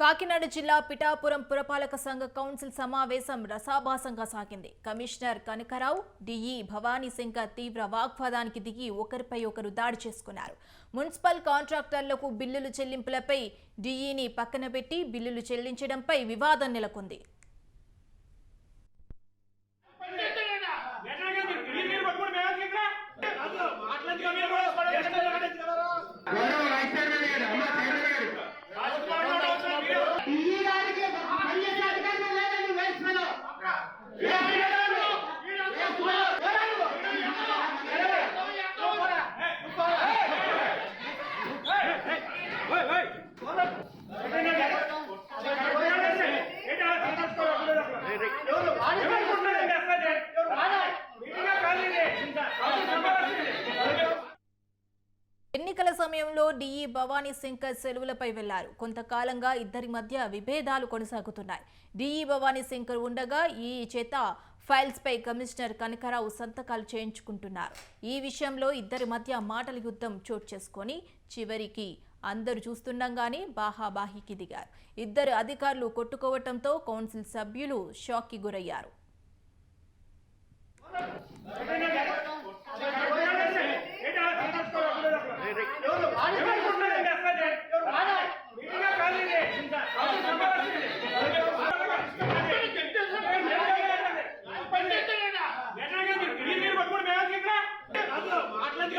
కాకినాడ జిల్లా పిఠాపురం పురపాలక సంఘ కౌన్సిల్ సమావేశం రసాభాసంగా సాగింది. కమిషనర్ కనకరావు డిఈ భవానీ శంకర్ తీవ్ర వాగ్వాదానికి దిగి ఒకరిపై ఒకరు దాడి చేసుకున్నారు. మున్సిపల్ కాంట్రాక్టర్లకు బిల్లులు చెల్లింపులపై డిఈని పక్కన పెట్టి బిల్లులు చెల్లించడంపై వివాదం నెలకొంది. ఎన్నికల సమయంలో డిఈ భవానీ శంకర్ సెలవులపై వెళ్ళారు. కొంతకాలంగా ఇద్దరి మధ్య విభేదాలు కొనసాగుతున్నాయి. డిఈ భవానీ శంకర్ ఉండగా ఈ చేత ఫైల్స్పై కమిషనర్ కనకరావు సంతకాలు చేయించుకుంటున్నారు. ఈ విషయంలో ఇద్దరి మధ్య మాటల యుద్ధం చోటు చేసుకొని చివరికి అందరూ చూస్తుండగానే బాహాబాహికి దిగారు. ఇద్దరు అధికారులు కొట్టుకోవటంతో కౌన్సిల్ సభ్యులు షాక్కి గురయ్యారు. మాట్లాడి